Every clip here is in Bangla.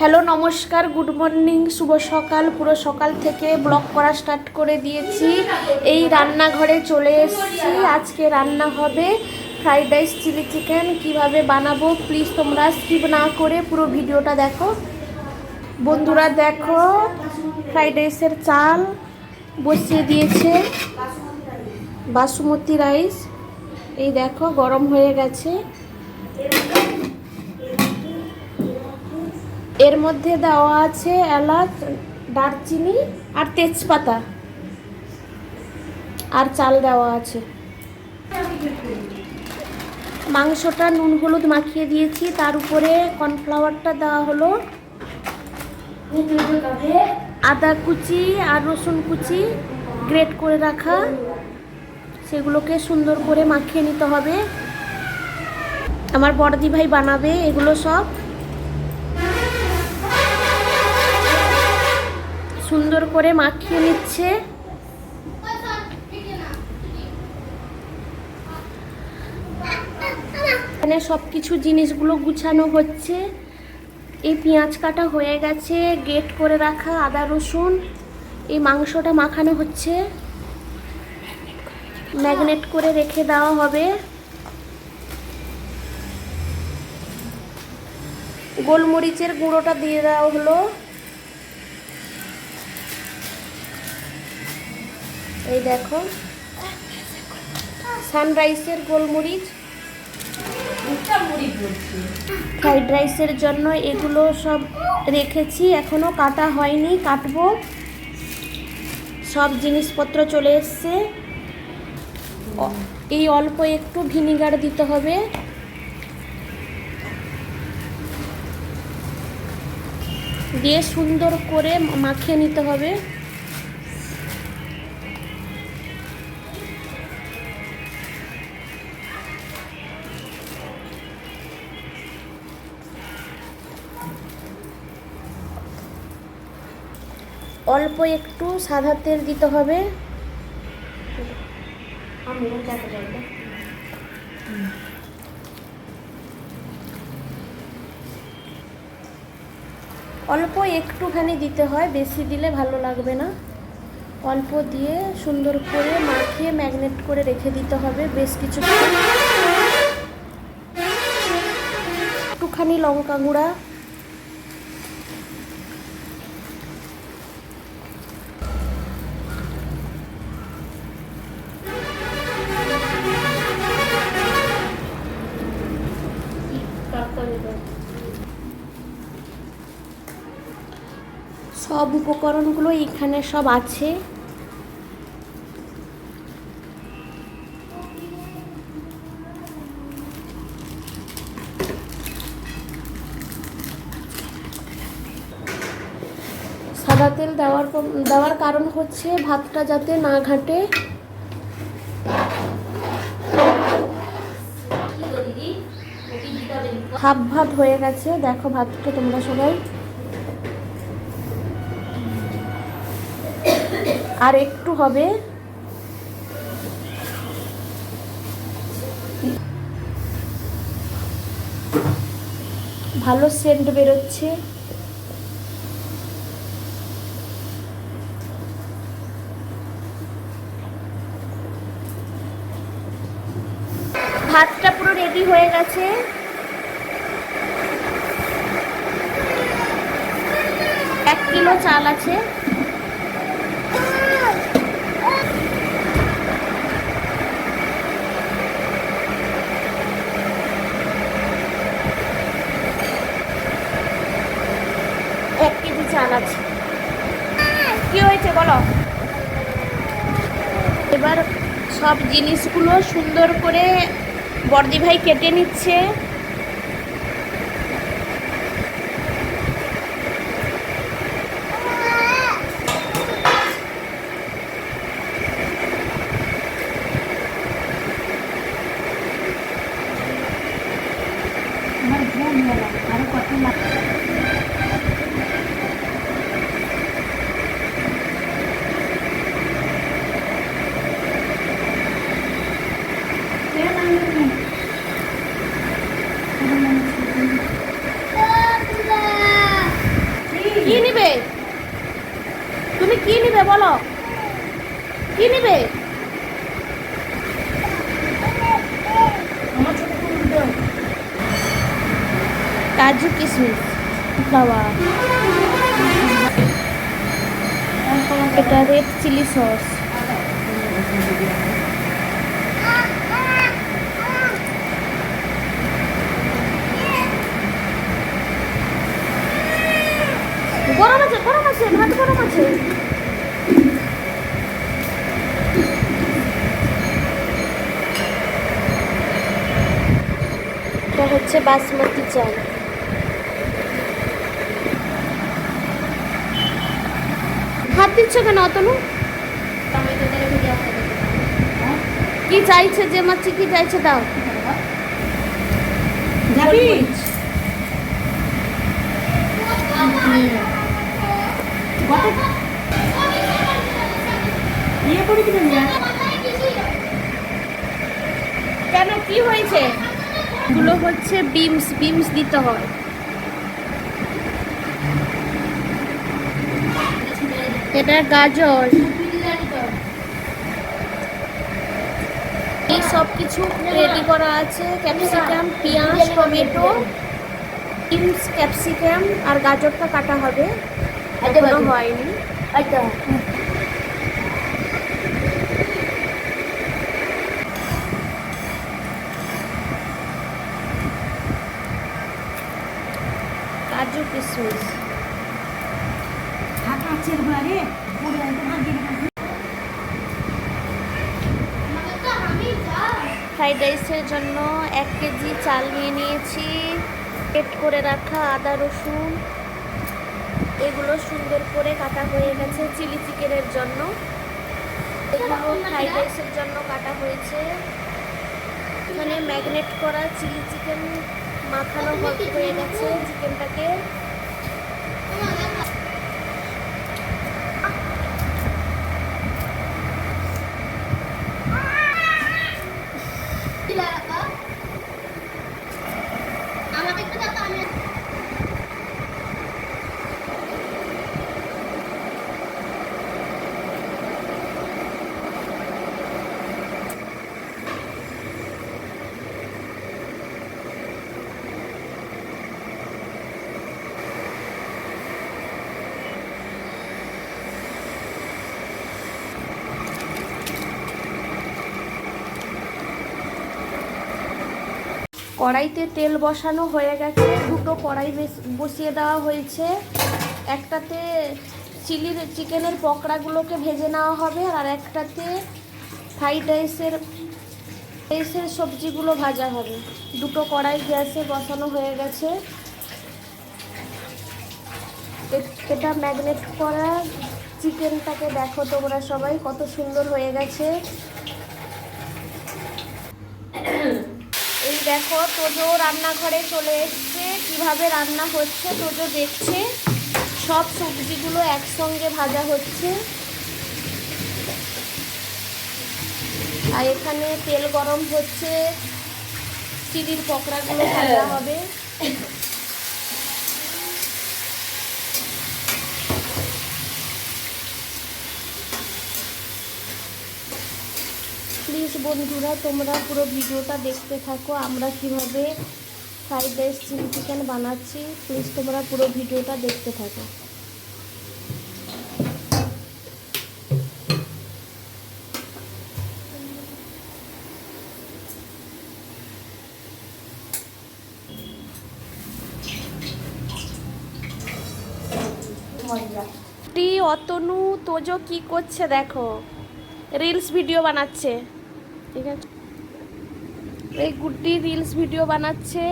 হ্যালো, নমস্কার, গুড মর্নিং, শুভ সকাল, পুরো সকাল থেকে ব্লগ করা স্টার্ট করে দিয়েছি। এই রান্নাঘরে চলে এসেছি। আজকে রান্না হবে ফ্রাইড রাইস, চিলি চিকেন। কীভাবে বানাবো? প্লিজ তোমরা স্কিপ না করে পুরো ভিডিওটা দেখো। বন্ধুরা, দেখো, ফ্রাইড রাইসের চাল বসিয়ে দিয়েছে। বাসমতি রাইস। এই দেখো, গরম হয়ে গেছে। এর মধ্যে দেওয়া আছে এলাচ, দারচিনি আর তেজপাতা। আর চাল দেওয়া আছে। মাংসটা নুন হলুদ মাখিয়ে দিয়েছি। তার উপরে কর্নফ্লাওয়ারটা দেওয়া হলো। আদা কুচি আর রসুন কুচি গ্রেট করে রাখা। সেগুলোকে সুন্দর করে মাখিয়ে নিতে হবে। আমার বড়দি ভাই বানাবে এগুলো সব। সুন্দর করে মাখিয়ে নিচ্ছে। এখানে সব কিছু জিনিসগুলো গুছানো হচ্ছে। এই পেঁয়াজ কাটা হয়ে গেছে গেট করে রাখা আদা, রসুন। এই মাংসটা মাখানো হচ্ছে। ম্যাগনেট করে রেখে দেওয়া হবে। গোলমরিচের গুঁড়োটা দিয়ে দেওয়া হলো। এই দেখো। সানরাইসের গোলমরিচ। ফ্রাইড রাইসের জন্য এগুলো সব রেখেছি, এখনও কাটা হয়নি, কাটবো। সব জিনিসপত্র চলে এসছে। এই অল্প একটু ভিনিগার দিতে হবে। দিয়ে সুন্দর করে মাখিয়ে নিতে হবে। অল্প একটু সাদা তেল দিতে হবে। অল্প একটুখানি দিতে হয় বেশি দিলে ভালো লাগবে না। অল্প দিয়ে সুন্দর করে মাখিয়ে ম্যাগনেট করে রেখে দিতে হবে বেশ কিছু একটুখানি লঙ্কা গুঁড়া সব উপকরণগুলো এখানে সব আছে। সাদা তেল দেওয়ার দেওয়ার কারণ হচ্ছে ভাতটা যাতে না ঘাটে। হাফ ভাত হয়ে গেছে। দেখো ভাতটা তোমরা সবাই। আর একটু হবে। ভালো সেন্ট বেরোচ্ছে। ভাতটা পুরো রেডি হয়ে গেছে। এক কিলো চাল আছে। এক কেজি চাল আছে। কি হয়েছে বলো? এবার সব জিনিসগুলো সুন্দর করে বর্দি ভাই কেটে নিচ্ছে। নিবে বলো? কি নিবে? কাজু কিশমিশ বাবা। এটা রেড চিলি সস গরম আছে গরম আছে ভাত গরম আছে। হচ্ছে বাসমতি চাল। হাত দিচ্ছ কেন অতনু? কি চাইছে যে মাছি কি চাইছে দাও। কেন কি হয়েছে? এগুলো হচ্ছে বিমস বিমস দিতে হয়। এটা গাজর। এই সব কিছু রেডি করা আছে ক্যাপসিকাম পেঁয়াজ টমেটো বিমস ক্যাপসিকাম আর গাজরটা কাটা হবে। এখনও হয়নি। কাজু কিশমিশ হাত আছে রে পুরো একদম হাত দিয়ে রাখো। ফ্রাইড রাইসের জন্য এক কেজি চাল নিয়ে নিয়েছি। পেট করে রাখা আদা, রসুন। এগুলো সুন্দর করে কাটা হয়ে গেছে চিলি চিকেনের জন্য। এগুলো ফ্রাইড রাইসের জন্য কাটা হয়েছে। এখানে ম্যাগনেট করা চিলি চিকেন মাখানো হয়ে- হয়ে গেছে চিকেনটাকে। কড়াইতে তেল বসানো হয়ে গেছে, দুটো কড়াই বসিয়ে দেওয়া হয়েছে। একটাতে চিলির, চিকেনের পকোড়াগুলোকে ভেজে নেওয়া হবে, আর একটাতে ফ্রাইড রাইসের রাইসের সবজিগুলো ভাজা হবে। দুটো কড়াই গ্যাসে বসানো হয়ে গেছে। এটা ম্যাগনেট করা চিকেনটাকে দেখো তোমরা সবাই, কত সুন্দর হয়ে গেছে। দেখো তোজো রান্নাঘরে চলে এসছে। কীভাবে রান্না হচ্ছে তোজো দেখছে। সব সবজিগুলো একসঙ্গে ভাজা হচ্ছে। আর এখানে তেল গরম হচ্ছে। চিলির পকোড়াগুলো ভাজা হবে। প্লিজ বন্ধুরা, তোমরা পুরো ভিডিওটা দেখতে থাকো, আমরা কীভাবে ফ্রাইড রাইস চিলি চিকেন বানাচ্ছি প্লিজ তোমরা পুরো ভিডিওটা দেখতে থাকো। টি, অতনু, তোজো কি করছে দেখো? রিলস ভিডিও বানাচ্ছে। ঠিক আছে? এই গুড্ডি রিলস ভিডিও বানাচ্ছে।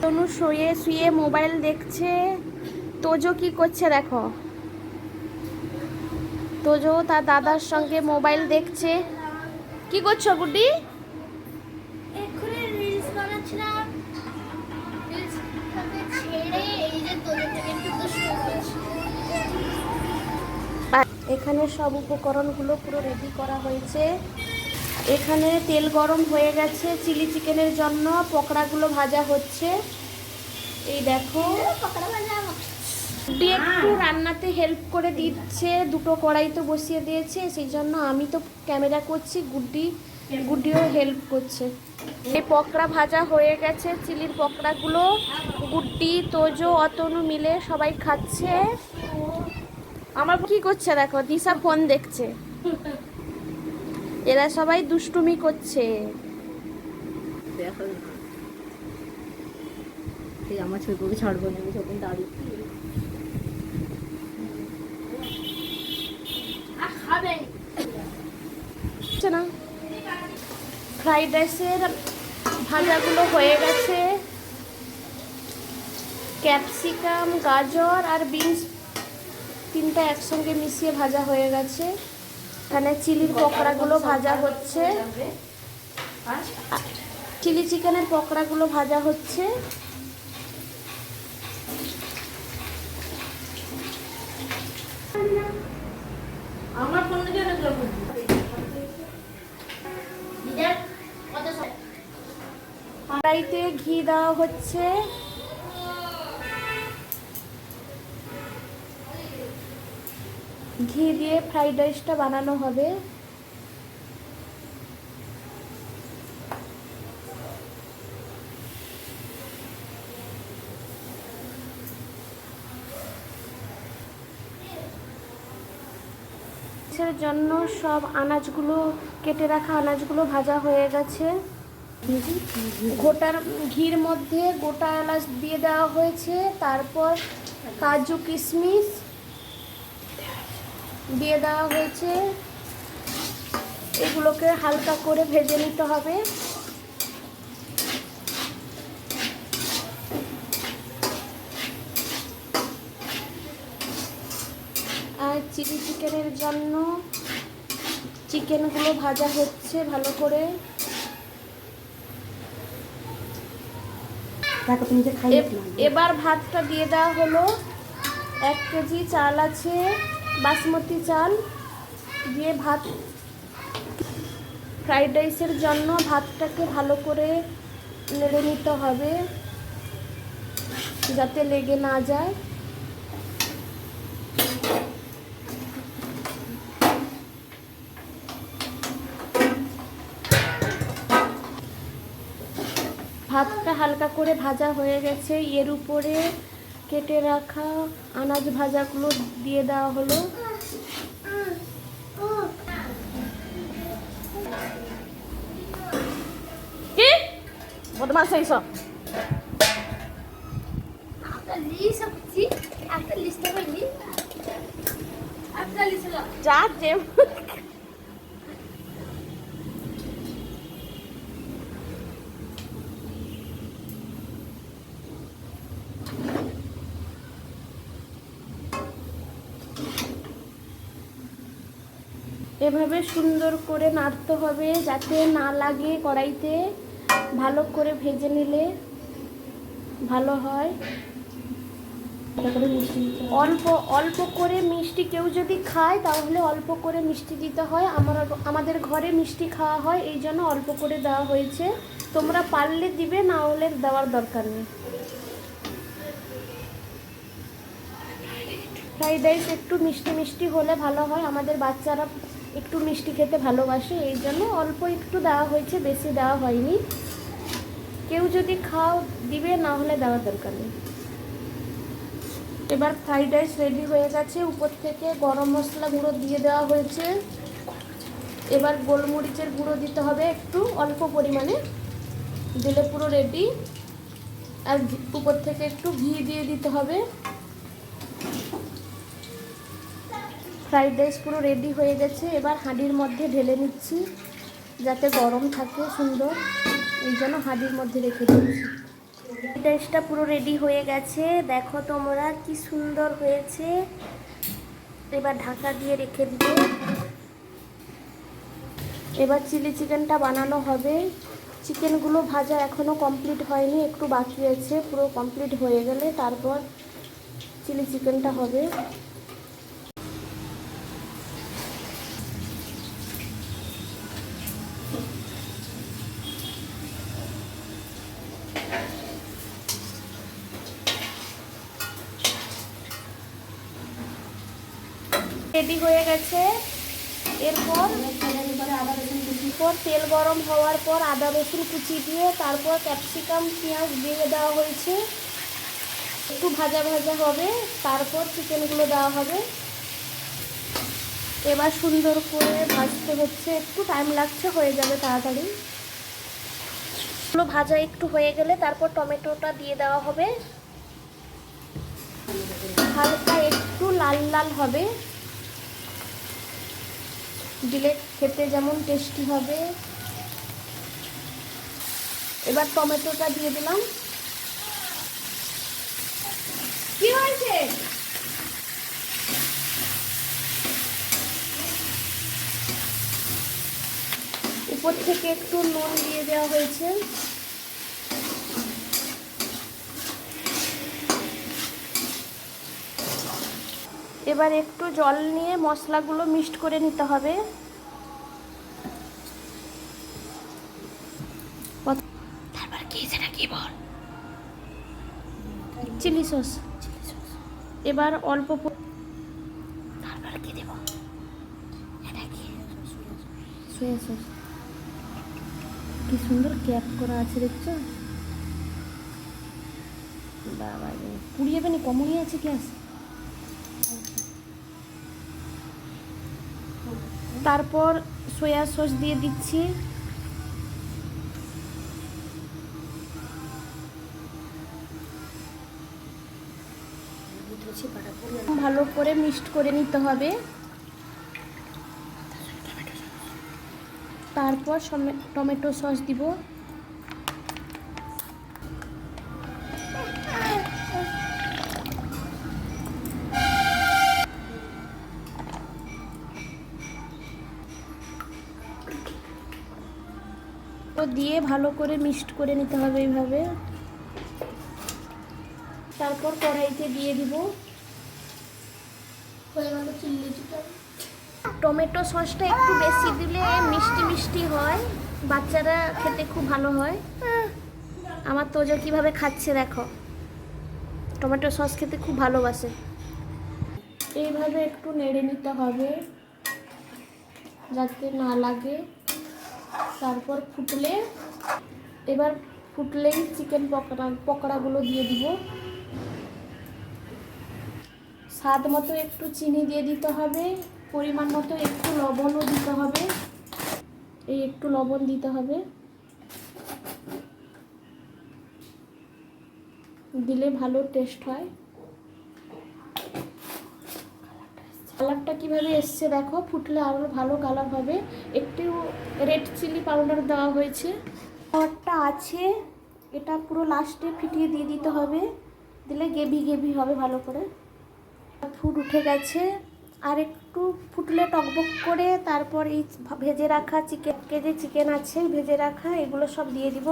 তনু শুয়ে শুয়ে মোবাইল দেখছে। তোজো কি করছে দেখো? তোজো তার দাদার সঙ্গে মোবাইল দেখছে। কি করছ গুড্ডি? এখানে সব উপকরণগুলো পুরো রেডি করা হয়েছে। এখানে তেল গরম হয়ে গেছে চিলি চিকেনের জন্য পকোড়াগুলো ভাজা হচ্ছে। এই দেখো। একটু রান্নাতে হেল্প করে দিচ্ছে দুটো কড়াই তো বসিয়ে দিয়েছে সেই জন্য আমি তো ক্যামেরা করছি গুড্ডি গুড্ডিও হেল্প করছে। এই পকড়া ভাজা হয়ে গেছে চিলির পকড়াগুলো গুড্ডি তোজো অতনু মিলে সবাই খাচ্ছে। আমার কি করছে দেখো? দিশা ফোন দেখছে। এরা সবাই দুষ্টুমি করছে। আমার ছবিগুলো ছাড়বো না আমি যখন দাঁড়িয়ে না। ফ্রাইড রাইসের ভাজাগুলো হয়ে গেছে। ক্যাপসিকাম গাজর আর বিনস তিনটা একসঙ্গে মিশিয়ে ভাজা হয়ে গেছে। এখানে চিলির পকোড়াগুলো ভাজা হচ্ছে। চিলি চিকেনের পকোড়াগুলো ভাজা হচ্ছে। আমার কড়াইতে ঘি দেওয়া হচ্ছে। ঘি দিয়ে ফ্রাইড রাইসটা বানানো হবে। জন্য সব আনাজগুলো, কেটে রাখা আনাজগুলো ভাজা হয়ে গেছে। গোটার ঘির মধ্যে গোটা এলাচ দিয়ে দেওয়া হয়েছে। তারপর কাজু কিশমিশ দিয়ে দেওয়া হয়েছে। এগুলোকে হালকা করে ভেজে নিতে হবে। আর চিলি চিকেনের জন্য চিকেনগুলো ভাজা হচ্ছে ভালো করে। এবার ভাতটা দিয়ে দেওয়া হলো। এক কেজি চাল আছে। বাসমতি চাল, দিয়ে ভাত। ফ্রাইড রাইসের জন্য ভাতটাকে ভালো করে নেড়ে নিতে হবে, যাতে লেগে না যায়। ভাতটা হালকা করে ভাজা হয়ে গেছে। এর উপরে কেটে রাখা আনাজ ভাজাগুলো দিয়ে দেওয়া হলো। কি? বদমাস যা যে এভাবে সুন্দর করে নাড়তে হবে যাতে না লাগে কড়াইতে। ভালো করে ভেজে নিলে ভালো হয়। অল্প অল্প করে মিষ্টি কেউ যদি খায়, তাহলে অল্প করে মিষ্টি দিতে হয়। আমার, আমাদের ঘরে মিষ্টি খাওয়া হয়, এই জন্য অল্প করে দেওয়া হয়েছে। তোমরা পারলে দিবে, না হলে দেওয়ার দরকার নেই। ফ্রাইড রাইস একটু মিষ্টি মিষ্টি হলে ভালো হয়। আমাদের বাচ্চারা একটু মিষ্টি খেতে ভালোবাসে, এই জন্য অল্প একটু দেওয়া হয়েছে, বেশি দেওয়া হয়নি। কেউ যদি খাও, দিবে, না হলে দেওয়ার দরকার নেই। এবার ফ্রাইড রাইস রেডি হয়ে গেছে, উপর থেকে গরম মশলা গুঁড়ো দিয়ে দেওয়া হয়েছে। এবার গোলমরিচের গুঁড়ো দিতে হবে একটু, অল্প পরিমাণে। দিলে পুরো রেডি আর উপর থেকে একটু ঘি দিয়ে দিতে হবে। ফ্রাইড রাইস পুরো রেডি হয়ে গেছে। এবার হাঁড়ির মধ্যে ঢেলে নিচ্ছি, যাতে গরম থাকে সুন্দর। এই জন্য হাঁড়ির মধ্যে রেখে দিচ্ছি। ফ্রাইড রাইসটা পুরো রেডি হয়ে গেছে। দেখো তোমরা কি সুন্দর হয়েছে। এবার ঢাকা দিয়ে রেখে দিব। এবার চিলি চিকেনটা বানানো হবে। চিকেনগুলো ভাজা এখনও কমপ্লিট হয়নি, একটু বাকি আছে। পুরো কমপ্লিট হয়ে গেলে তারপর চিলি চিকেনটা হবে রেডি হয়ে গেছে এরপর পর তেল গরম হওয়ার পর আদা রসুন কুচি দিয়ে তারপর ক্যাপসিকাম, পেঁয়াজ দিয়ে দেওয়া হয়েছে। একটু ভাজা ভাজা হবে, তারপর চিকেনগুলো দেওয়া হবে। এবার সুন্দর করে ভাজতে হচ্ছে, একটু টাইম লাগছে, হয়ে যাবে তাড়াতাড়ি। ভাজা একটু হয়ে গেলে তারপর টমেটোটা দিয়ে দেওয়া হবে। হালকা একটু লাল লাল হবে। দিলে খেতে যেমন টেস্টি হবে। এবার টমেটোটা দিয়ে দিলাম। কি হয়েছে? উপর থেকে একটু নুন দিয়ে দেওয়া হয়েছে। এবার একটু জল নিয়ে মশলাগুলো মিক্সড করে নিতে হবে। তারপর কি সেটা কি বল? Chilli sauce. এবার অল্প তারপর কি দেব? এটা কি? Soya sauce. কি সুন্দর ক্যাপ করা আছে দেখছ? বাবা পুড়িয়ে যাবে নি কমই আছে গ্যাস। তারপর সয়া সস দিয়ে দিচ্ছি। ভালো করে মিক্সড করে নিতে হবে। তারপর টমেটো সস দিব। দিয়ে ভালো করে মিক্সড করে নিতে হবে এইভাবে। তারপর কড়াইতে দিয়ে দিব টমেটো সসটা একটু বেশি দিলে মিষ্টি মিষ্টি হয়, বাচ্চারা খেতে খুব ভালো হয়। আমার তোজো কীভাবে খাচ্ছে দেখো। টমেটো সস খেতে খুব ভালোবাসে। এইভাবে একটু নেড়ে নিতে হবে, যাতে না লাগে। তারপর ফুটলে, এবার ফুটলেই চিকেন পকোড়া, পকোড়াগুলো দিয়ে দিব। স্বাদ মতো একটু চিনি দিয়ে দিতে হবে, পরিমাণ মতো একটু লবণও দিতে হবে। এই একটু লবণ দিতে হবে। দিলে ভালো টেস্ট হয়। কীভাবে এসছে দেখো, ফুটলে আরও ভালো কালার হবে। একটু রেড চিলি পাউডার দেওয়া হয়েছে। কালারটা আছে, এটা পুরো লাস্টে ফিটিয়ে দিয়ে দিতে হবে। দিলে গেভি গেভি হবে ভালো করে। ফুট উঠে গেছে। আর একটু ফুটলে টকবক করে তারপর এই ভেজে রাখা চিকেন কেজি চিকেন আছে, ভেজে রাখা, এগুলো সব দিয়ে দিব।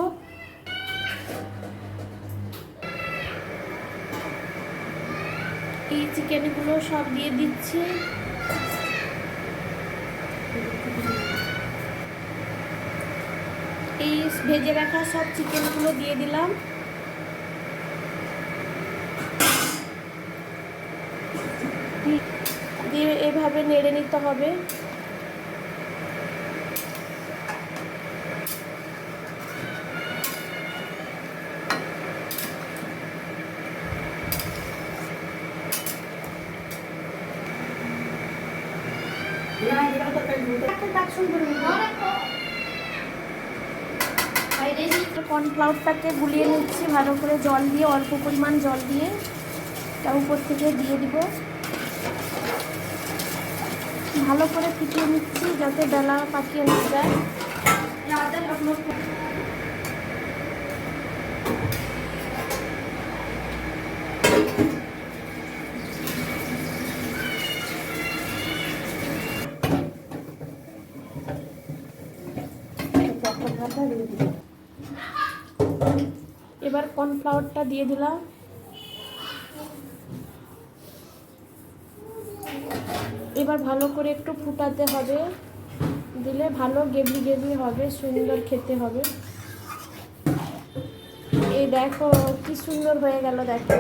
এই চিকেনগুলো সব দিয়ে দিচ্ছি। এই ভেজে রাখা সব চিকেনগুলো দিয়ে দিলাম। দিয়ে এভাবে নেড়ে নিতে হবে। কর্নফ্লাওয়ারটাকে গুলিয়ে নিচ্ছি, ভালো করে জল দিয়ে, অল্প পরিমাণ জল দিয়ে। তার উপর থেকে দিয়ে দিব। ভালো করে ফুটিয়ে নিচ্ছি যাতে বেলা পাকিয়ে না যায়। এবার কর্নফ্লাওয়ারটা দিয়ে দিলাম। এবার ভালো করে একটু ফুটাতে হবে। দিলে ভালো গেবি গেবি হবে, সুন্দর খেতে হবে। এই দেখো, কি সুন্দর হয়ে গেল দেখো।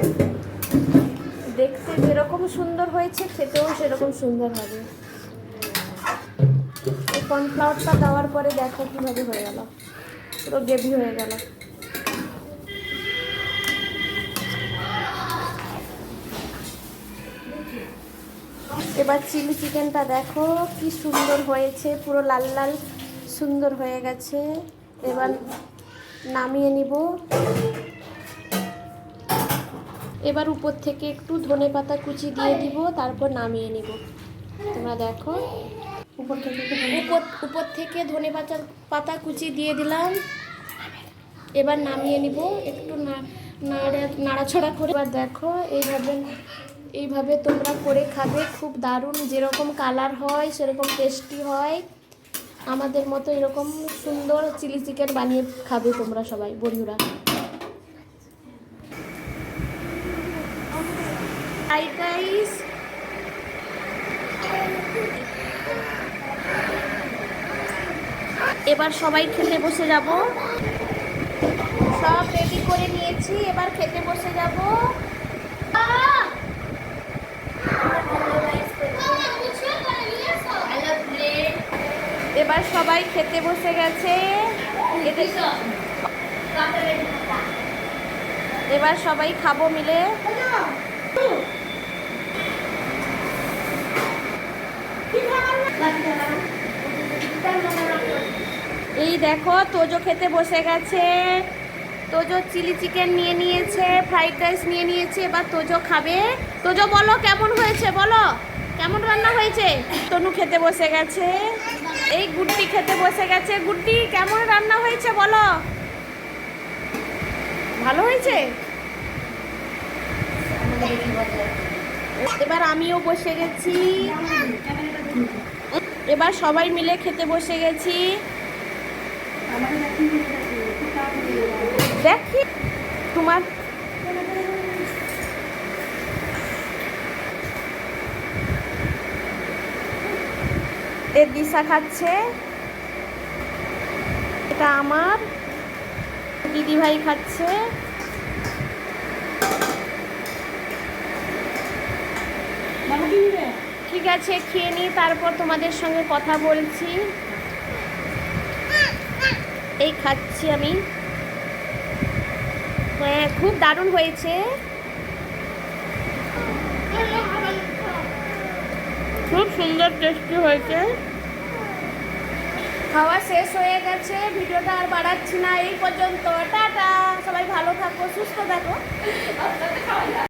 দেখতে যেরকম সুন্দর হয়েছে, খেতেও সেরকম সুন্দর হবে। এই কর্নফ্লাওয়ারটা দেওয়ার পরে দেখো কীভাবে হয়ে গেল। পুরো গ্রেভি হয়ে গেল। এবার চিলি চিকেনটা দেখো কি সুন্দর হয়েছে পুরো লাল লাল সুন্দর হয়ে গেছে। এবার নামিয়ে নিব। এবার উপর থেকে একটু ধনে পাতা কুচি দিয়ে দিব তারপর নামিয়ে নিব। তোমরা দেখো। উপর থেকে উপর উপর থেকে ধনে পাতা পাতা কুচি দিয়ে দিলাম। এবার নামিয়ে নিব একটু না- নাড়া নাড়াছড়া করে। এবার দেখো এইভাবে এইভাবে তোমরা করে খাবে, খুব দারুণ। যেরকম কালার হয়, সেরকম টেস্টি হয়। আমাদের মতো এরকম সুন্দর চিলি চিকেন বানিয়ে খাবে তোমরা সবাই, বন্ধুরা। এবার সবাই খেতে বসে যাব। সব রেডি করে নিয়েছি, এবার খেতে বসে যাব। এবার সবাই খেতে বসে গেছে। এবার সবাই খাব মিলে। এই দেখো, তোজো খেতে বসে গেছে। তোজো চিলি চিকেন নিয়ে নিয়েছে, ফ্রাইড রাইস নিয়ে নিয়েছে, এবার তোজো খাবে। তোজো বলো, কেমন হয়েছে বলো? কেমন রান্না হয়েছে? তনু খেতে বসে গেছে। এই গুড্ডি খেতে বসে গেছে। গুড্ডি, কেমন রান্না হয়েছে বলো? ভালো হয়েছে? এবার আমিও বসে গেছি। এবার সবাই মিলে খেতে বসে গেছি। দেখি, তোমার এর দিশা খাচ্ছে। এটা আমার। দিদি ভাই খাচ্ছে ঠিক আছে খেয়ে নিই তারপর তোমাদের সঙ্গে কথা বলছি। এই খাচ্ছি আমি। হ্যাঁ খুব দারুণ হয়েছে। খুব সুন্দর টেস্টি হয়েছে। খাওয়া শেষ হয়ে গেছে, ভিডিওটা আর বাড়াচ্ছি না, এই পর্যন্ত। টাটা! সবাই ভালো থাকো, সুস্থ থাকো।